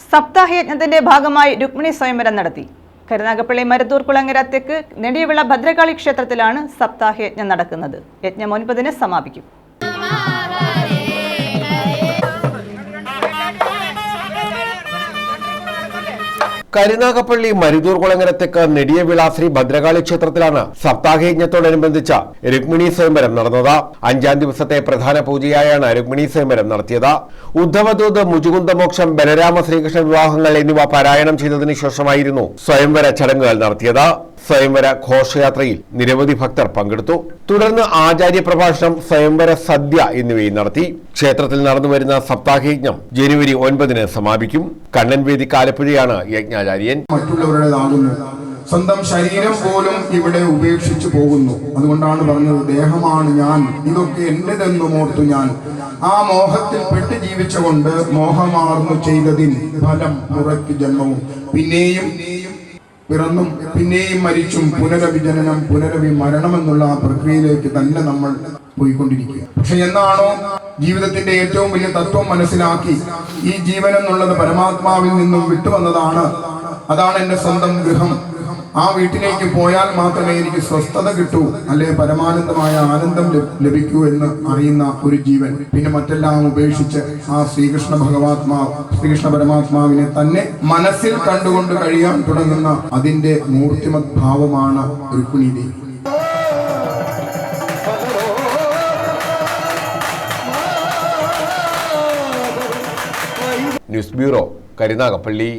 സപ്താഹയജ്ഞത്തിന്റെ ഭാഗമായി രുക്മിണി സ്വയംവരം നടത്തി. കരുനാഗപ്പള്ളി മരുത്തൂർ കുളങ്ങര തെക്ക് നെടിയവിള ഭദ്രകാളി ക്ഷേത്രത്തിലാണ് സപ്താഹയജ്ഞം നടക്കുന്നത്. യജ്ഞം ഒൻപതിന് സമാപിക്കും. കരുനാഗപ്പള്ളി മരുതൂർ കുളങ്ങരത്തേക്ക് നെടിയ വിളാശ്രീ ഭദ്രകാളി ക്ഷേത്രത്തിലാണ് സപ്താഹയജ്ഞത്തോടനുബന്ധിച്ച രുക്മിണി സ്വയംവരം നടന്നത്. അഞ്ചാം ദിവസത്തെ പ്രധാന പൂജയായാണ് രുക്മിണി സ്വയംവരം നടത്തിയത്. ഉദ്ധവദൂത് മുജുകുന്ദമോക്ഷം ബലരാമ ശ്രീകൃഷ്ണ വിവാഹങ്ങൾ എന്നിവ പാരായണം ചെയ്തതിനു ശേഷമായിരുന്നു സ്വയംവര ചടങ്ങുകൾ നടത്തിയത്. സ്വയംവര ഘോഷയാത്രയിൽ നിരവധി ഭക്തർ പങ്കെടുത്തു. തുടർന്ന് ആചാര്യ പ്രഭാഷണം സ്വയംവര സദ്യ എന്നിവയും നടത്തി. ക്ഷേത്രത്തിൽ നടന്നുവരുന്ന സപ്താഹയജ്ഞം ജനുവരി ഒൻപതിന് സമാപിക്കും. കണ്ണൻവേദി കാലപ്പുഴയാണ് യജ്ഞാചാര്യൻ. സ്വന്തം ശരീരം പോലും ഇവിടെ ഉപേക്ഷിച്ചു പോകുന്നു. അതുകൊണ്ടാണ് പറഞ്ഞത് ദേഹമാണ് ഞാൻ. ഇതൊക്കെ എന്റേതെന്നും ഓർത്തു ഞാൻ. ആ മോഹത്തിൽ പെട്ട് ജീവിച്ചുകൊണ്ട് മോഹമാർന്നു ചെയ്തതിൽ ഫലം മുറയ്ക്ക് ജന്മവും. പിന്നെയും പിറന്നും പിന്നെയും മരിച്ചും പുനരവിജനനം പുനരവി മരണം എന്നുള്ള ആ പ്രക്രിയയിലേക്ക് തന്നെ നമ്മൾ പോയിക്കൊണ്ടിരിക്കുക. പക്ഷെ എന്നാണോ ജീവിതത്തിന്റെ ഏറ്റവും വലിയ തത്വം മനസ്സിലാക്കി ഈ ജീവൻ എന്നുള്ളത് പരമാത്മാവിൽ നിന്നും വിട്ടുവന്നതാണ്. അതാണ് എന്റെ സ്വന്തം ഗൃഹം. ആ വീട്ടിലേക്ക് പോയാൽ മാത്രമേ എനിക്ക് സ്വസ്ഥത കിട്ടൂ അല്ലെ? പരമാനന്ദമായ ആനന്ദം ലഭിക്കൂ എന്ന് അറിയുന്ന ഒരു ജീവൻ. പിന്നെ മറ്റെല്ലാം ഉപേക്ഷിച്ച് ആ ശ്രീകൃഷ്ണ ഭഗവാത്മാവ് ശ്രീകൃഷ്ണ പരമാത്മാവിനെ തന്നെ മനസ്സിൽ കണ്ടുകൊണ്ട് കഴിയാൻ തുടങ്ങുന്ന അതിന്റെ മൂർത്തിമത് ഭാവമാണ് രുക്മിണീതി ന്യൂസ് ബ്യൂറോ കരുനാഗപ്പള്ളി.